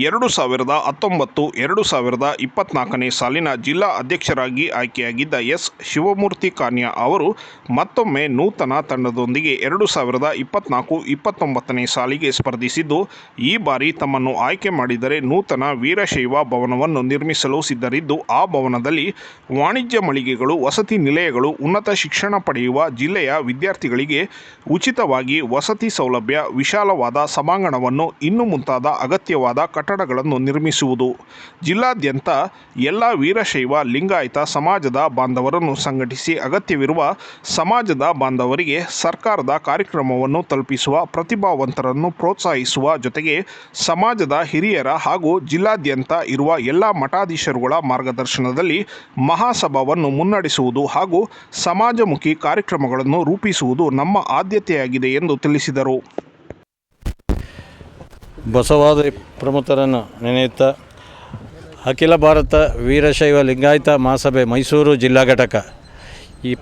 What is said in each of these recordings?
ಎರಡು ಸಾವಿರದ ಹತ್ತೊಂಬತ್ತು, ಎರಡು ಸಾವಿರದ ಇಪ್ಪತ್ನಾಲ್ಕನೇ ಸಾಲಿನ ಜಿಲ್ಲಾ ಅಧ್ಯಕ್ಷರಾಗಿ ಆಯ್ಕೆಯಾಗಿದ್ದ ಎಸ್. ಶಿವಮೂರ್ತಿ ಕಾನ್ಯಾ ಅವರು ಮತ್ತೊಮ್ಮೆ ನೂತನ ತಂಡದೊಂದಿಗೆ ಎರಡು ಸಾವಿರದ ಇಪ್ಪತ್ನಾಲ್ಕು, ಇಪ್ಪತ್ತೊಂಬತ್ತನೇ ಸಾಲಿಗೆ ಸ್ಪರ್ಧಿಸಿದ್ದು, ಈ ಬಾರಿ ತಮ್ಮನ್ನು ಆಯ್ಕೆ ಮಾಡಿದರೆ ನೂತನ ವೀರಶೈವ ಭವನವನ್ನು ನಿರ್ಮಿಸಲು ಸಿದ್ಧರಿದ್ದು, ಆ ಭವನದಲ್ಲಿ ವಾಣಿಜ್ಯ ಮಳಿಗೆಗಳು, ವಸತಿ ನಿಲಯಗಳು, ಉನ್ನತ ಶಿಕ್ಷಣ ಪಡೆಯುವ ಜಿಲ್ಲೆಯ ವಿದ್ಯಾರ್ಥಿಗಳಿಗೆ ಉಚಿತವಾಗಿ ವಸತಿ ಸೌಲಭ್ಯ, ವಿಶಾಲವಾದ ಸಭಾಂಗಣವನ್ನು, ಇನ್ನು ಮುಂತಾದ ಅಗತ್ಯವಾದ ಕಟ್ಟಡಗಳನ್ನು ನಿರ್ಮಿಸುವುದು. ಜಿಲ್ಲಾದ್ಯಂತ ಎಲ್ಲ ವೀರಶೈವ, ಲಿಂಗಾಯತ ಸಮಾಜದ ಬಾಂಧವರನ್ನು ಸಂಘಟಿಸಿ ಅಗತ್ಯವಿರುವ ಸಮಾಜದ ಬಾಂಧವರಿಗೆ ಸರ್ಕಾರದ ಕಾರ್ಯಕ್ರಮವನ್ನು ತಲುಪಿಸುವ ಪ್ರತಿಭಾವಂತರನ್ನು ಪ್ರೋತ್ಸಾಹಿಸುವ ಜೊತೆಗೆ ಸಮಾಜದ ಹಿರಿಯರ ಹಾಗೂ ಜಿಲ್ಲಾದ್ಯಂತ ಇರುವ ಎಲ್ಲ ಮಠಾಧೀಶರುಗಳ ಮಾರ್ಗದರ್ಶನದಲ್ಲಿ ಮಹಾಸಭಾವನ್ನು ಮುನ್ನಡೆಸುವುದು ಹಾಗೂ ಸಮಾಜಮುಖಿ ಕಾರ್ಯಕ್ರಮಗಳನ್ನು ರೂಪಿಸುವುದು ನಮ್ಮ ಆದ್ಯತೆಯಾಗಿದೆ ಎಂದು ತಿಳಿಸಿದರು. ಬಸವಾದಿ ಪ್ರಮುಖರನ್ನು ನೆನೆಯುತ್ತಾ ಅಖಿಲ ಭಾರತ ವೀರಶೈವ ಲಿಂಗಾಯತ ಮಹಾಸಭೆ ಮೈಸೂರು ಜಿಲ್ಲಾ ಘಟಕ. ಈ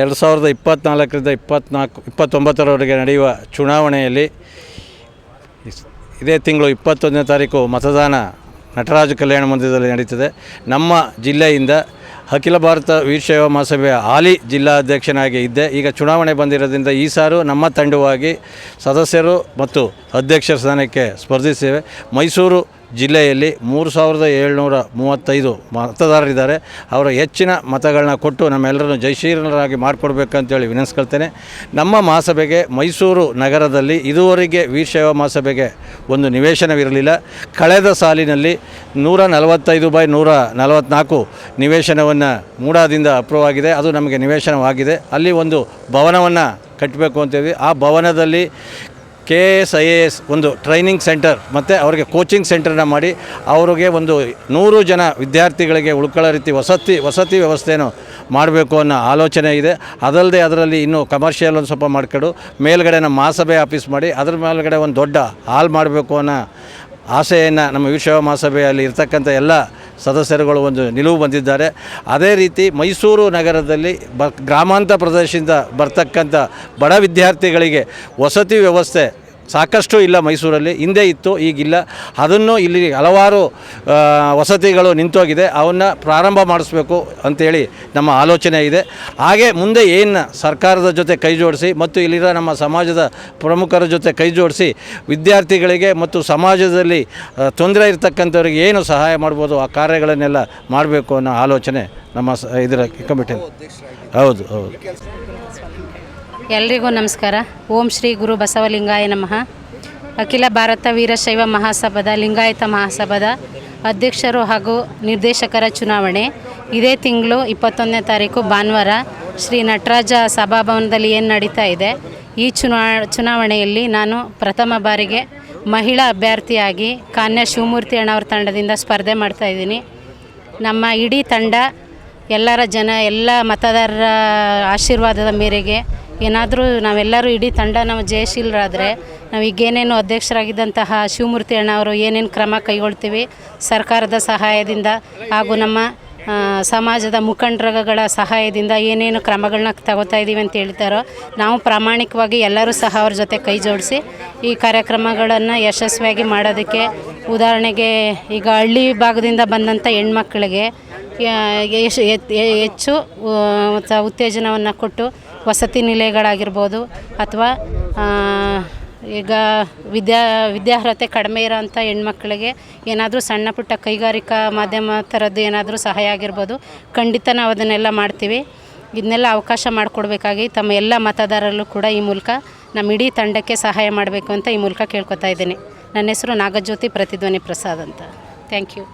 ಎರಡು ಸಾವಿರದ ಇಪ್ಪತ್ತ್ನಾಲ್ಕರಿಂದ ಇಪ್ಪತ್ತ್ನಾಲ್ಕು ಇಪ್ಪತ್ತೊಂಬತ್ತರವರೆಗೆ ನಡೆಯುವ ಚುನಾವಣೆಯಲ್ಲಿ ಇದೇ ತಿಂಗಳು ಇಪ್ಪತ್ತೊಂದನೇ ತಾರೀಕು ಮತದಾನ, ನಟರಾಜ ಕಲ್ಯಾಣ ಮಂದಿರದಲ್ಲಿ ನಡೀತದೆ. ನಮ್ಮ ಜಿಲ್ಲೆಯಿಂದ ಅಖಿಲ ಭಾರತ ವೀರಶೈವ ಮಹಾಸಭೆಯ ಹಾಲಿ ಜಿಲ್ಲಾಧ್ಯಕ್ಷನಾಗಿ ಇದ್ದೆ. ಈಗ ಚುನಾವಣೆ ಬಂದಿರೋದ್ರಿಂದ ಈ ಸಾರು ನಮ್ಮ ತಂಡವಾಗಿ ಸದಸ್ಯರು ಮತ್ತು ಅಧ್ಯಕ್ಷರ ಸ್ಥಾನಕ್ಕೆ ಸ್ಪರ್ಧಿಸಿವೆ ಮೈಸೂರು ಜಿಲ್ಲೆಯಲ್ಲಿ ಮೂರು ಸಾವಿರದ ಏಳ್ನೂರ ಮೂವತ್ತೈದು ಮತದಾರರಿದ್ದಾರೆ. ಅವರ ಹೆಚ್ಚಿನ ಮತಗಳನ್ನ ಕೊಟ್ಟು ನಮ್ಮೆಲ್ಲರನ್ನು ಜಯಶೀಲರಾಗಿ ಮಾಡಿಕೊಡ್ಬೇಕಂತೇಳಿ ವಿನಂತಿಸ್ಕೊಳ್ತೇನೆ. ನಮ್ಮ ಮಹಾಸಭೆಗೆ ಮೈಸೂರು ನಗರದಲ್ಲಿ ಇದುವರೆಗೆ ವೀರಶೈವ ಮಹಾಸಭೆಗೆ ಒಂದು ನಿವೇಶನವಿರಲಿಲ್ಲ. ಕಳೆದ ಸಾಲಿನಲ್ಲಿ ನೂರ ನಲವತ್ತೈದು ಬೈ ನೂರ ನಲವತ್ನಾಲ್ಕು ನಿವೇಶನವನ್ನು ಮೂಡಾದಿಂದ ಅಪ್ರೂವ್ ಆಗಿದೆ. ಅದು ನಮಗೆ ನಿವೇಶನವಾಗಿದೆ. ಅಲ್ಲಿ ಒಂದು ಭವನವನ್ನು ಕಟ್ಟಬೇಕು ಅಂತೇಳಿ. ಆ ಭವನದಲ್ಲಿ K S I A S ಒಂದು ಟ್ರೈನಿಂಗ್ ಸೆಂಟರ್ ಮತ್ತು ಅವರಿಗೆ ಕೋಚಿಂಗ್ ಸೆಂಟರ್ನ ಮಾಡಿ ಅವರಿಗೆ ಒಂದು ನೂರು ಜನ ವಿದ್ಯಾರ್ಥಿಗಳಿಗೆ ಉಳ್ಕೊಳ್ಳೋ ರೀತಿ ವಸತಿ ವಸತಿ ವ್ಯವಸ್ಥೆಯನ್ನು ಮಾಡಬೇಕು ಅನ್ನೋ ಆಲೋಚನೆ ಇದೆ. ಅದಲ್ಲದೆ ಅದರಲ್ಲಿ ಇನ್ನೂ ಕಮರ್ಷಿಯಲ್ ಒಂದು ಸ್ವಲ್ಪ ಮಾಡ್ಕೊಂಡು ಮೇಲ್ಗಡೆ ನಮ್ಮ ಮಹಾಸಭೆ ಆಫೀಸ್ ಮಾಡಿ ಅದ್ರ ಮೇಲ್ಗಡೆ ಒಂದು ದೊಡ್ಡ ಹಾಲ್ ಮಾಡಬೇಕು ಅನ್ನೋ ಆಸೆಯನ್ನು ನಮ್ಮ ವಿಶ್ವ ಮಹಾಸಭೆಯಲ್ಲಿ ಇರ್ತಕ್ಕಂಥ ಎಲ್ಲ ಸದಸ್ಯರುಗಳು ಒಂದು ನಿಲುವು ಬಂದಿದ್ದಾರೆ. ಅದೇ ರೀತಿ ಮೈಸೂರು ನಗರದಲ್ಲಿ ಬ ಗ್ರಾಮಾಂತರ ಪ್ರದೇಶದಿಂದ ಬರ್ತಕ್ಕಂಥ ಬಡ ವಿದ್ಯಾರ್ಥಿಗಳಿಗೆ ವಸತಿ ವ್ಯವಸ್ಥೆ ಸಾಕಷ್ಟು ಇಲ್ಲ ಮೈಸೂರಲ್ಲಿ ಹಿಂದೆ ಇತ್ತು ಈಗಿಲ್ಲ. ಅದನ್ನು ಇಲ್ಲಿ ಹಲವಾರು ವಸತಿಗಳು ನಿಂತೋಗಿದೆ. ಅವನ್ನು ಪ್ರಾರಂಭ ಮಾಡಿಸ್ಬೇಕು ಅಂತೇಳಿ ನಮ್ಮ ಆಲೋಚನೆ ಇದೆ. ಹಾಗೆ ಮುಂದೆ ಏನು ಸರ್ಕಾರದ ಜೊತೆ ಕೈ ಜೋಡಿಸಿ ಮತ್ತು ಇಲ್ಲಿರೋ ನಮ್ಮ ಸಮಾಜದ ಪ್ರಮುಖರ ಜೊತೆ ಕೈ ಜೋಡಿಸಿ ವಿದ್ಯಾರ್ಥಿಗಳಿಗೆ ಮತ್ತು ಸಮಾಜದಲ್ಲಿ ತೊಂದರೆ ಇರತಕ್ಕಂಥವ್ರಿಗೆ ಏನು ಸಹಾಯ ಮಾಡ್ಬೋದು ಆ ಕಾರ್ಯಗಳನ್ನೆಲ್ಲ ಮಾಡಬೇಕು ಅನ್ನೋ ಆಲೋಚನೆ ನಮ್ಮ ಸ ಇದರ ಕಮಿಟಿ ಹೌದು ಹೌದು. ಎಲ್ರಿಗೂ ನಮಸ್ಕಾರ. ಓಂ ಶ್ರೀ ಗುರು ಬಸವಲಿಂಗಾಯ ನಮಃ. ಅಖಿಲ ಭಾರತ ವೀರಶೈವ ಮಹಾಸಭಾದ, ಲಿಂಗಾಯತ ಮಹಾಸಭಾದ ಅಧ್ಯಕ್ಷರು ಹಾಗೂ ನಿರ್ದೇಶಕರ ಚುನಾವಣೆ. ಇದೇ ತಿಂಗಳು ಇಪ್ಪತ್ತೊಂದನೇ ತಾರೀಕು ಭಾನುವಾರ ಶ್ರೀ ನಟರಾಜ ಸಭಾಭವನದಲ್ಲಿ ಏನು ನಡೀತಾ ಇದೆ? ಈ ಚುನಾ, ಚುನಾವಣೆಯಲ್ಲಿ ನಾನು ಪ್ರಥಮ ಬಾರಿಗೆ ಮಹಿಳಾ ಅಭ್ಯರ್ಥಿಯಾಗಿ ಕಾನ್ಯ ಶಿವಮೂರ್ತಿ ಅಣ್ಣವ್ರ ತಂಡದಿಂದ ಸ್ಪರ್ಧೆ ಮಾಡ್ತಾ ಇದ್ದೀನಿ. ನಮ್ಮ ಇಡೀ ತಂಡ ಎಲ್ಲರ ಜನ, ಎಲ್ಲ ಮತದಾರರ ಆಶೀರ್ವಾದದ ಮೇರೆಗೆ ಏನಾದರೂ ನಾವೆಲ್ಲರೂ ಇಡೀ ತಂಡ ನಾವು ಜಯಶೀಲರಾದರೆ ನಾವು ಈಗೇನೇನು ಅಧ್ಯಕ್ಷರಾಗಿದ್ದಂತಹ ಶಿವಮೂರ್ತಿ ಅಣ್ಣ ಅವರು ಏನೇನು ಕ್ರಮ ಕೈಗೊಳ್ತೀವಿ ಸರ್ಕಾರದ ಸಹಾಯದಿಂದ ಹಾಗೂ ನಮ್ಮ ಸಮಾಜದ ಮುಖಂಡರುಗಳ ಸಹಾಯದಿಂದ ಏನೇನು ಕ್ರಮಗಳನ್ನ ತಗೋತಾ ಇದ್ದೀವಿ ಅಂತ ಹೇಳ್ತಾರೋ ನಾವು ಪ್ರಾಮಾಣಿಕವಾಗಿ ಎಲ್ಲರೂ ಸಹ ಅವ್ರ ಜೊತೆ ಕೈ ಜೋಡಿಸಿ ಈ ಕಾರ್ಯಕ್ರಮಗಳನ್ನು ಯಶಸ್ವಿಯಾಗಿ ಮಾಡೋದಕ್ಕೆ ಉದಾಹರಣೆಗೆ ಈಗ ಹಳ್ಳಿ ಭಾಗದಿಂದ ಬಂದಂಥ ಹೆಣ್ಮಕ್ಳಿಗೆ ಹೆಚ್ಚು ಉತ್ತೇಜನವನ್ನು ಕೊಟ್ಟು ವಸತಿ ನಿಲಯಗಳಾಗಿರ್ಬೋದು ಅಥವಾ ಈಗ ವಿದ್ಯಾ, ವಿದ್ಯಾರ್ಹತೆ ಕಡಿಮೆ ಇರೋಂಥ ಹೆಣ್ಮಕ್ಳಿಗೆ ಏನಾದರೂ ಸಣ್ಣ ಪುಟ್ಟ ಕೈಗಾರಿಕಾ ಮಾಧ್ಯಮ ಥರದ್ದು ಏನಾದರೂ ಸಹಾಯ ಆಗಿರ್ಬೋದು, ಖಂಡಿತ ನಾವು ಅದನ್ನೆಲ್ಲ ಮಾಡ್ತೀವಿ. ಇದನ್ನೆಲ್ಲ ಅವಕಾಶ ಮಾಡಿಕೊಡ್ಬೇಕಾಗಿ ತಮ್ಮ ಎಲ್ಲ ಮತದಾರರಲ್ಲೂ ಕೂಡ ಈ ಮೂಲಕ ನಮ್ಮ ಇಡೀ ತಂಡಕ್ಕೆ ಸಹಾಯ ಮಾಡಬೇಕು ಅಂತ ಈ ಮೂಲಕ ಕೇಳ್ಕೊತಾ ಇದ್ದೀನಿ. ನನ್ನ ಹೆಸರು ನಾಗಜ್ಯೋತಿ, ಪ್ರತಿಧ್ವನಿ ಪ್ರಸಾದ್ ಅಂತ. Thank you.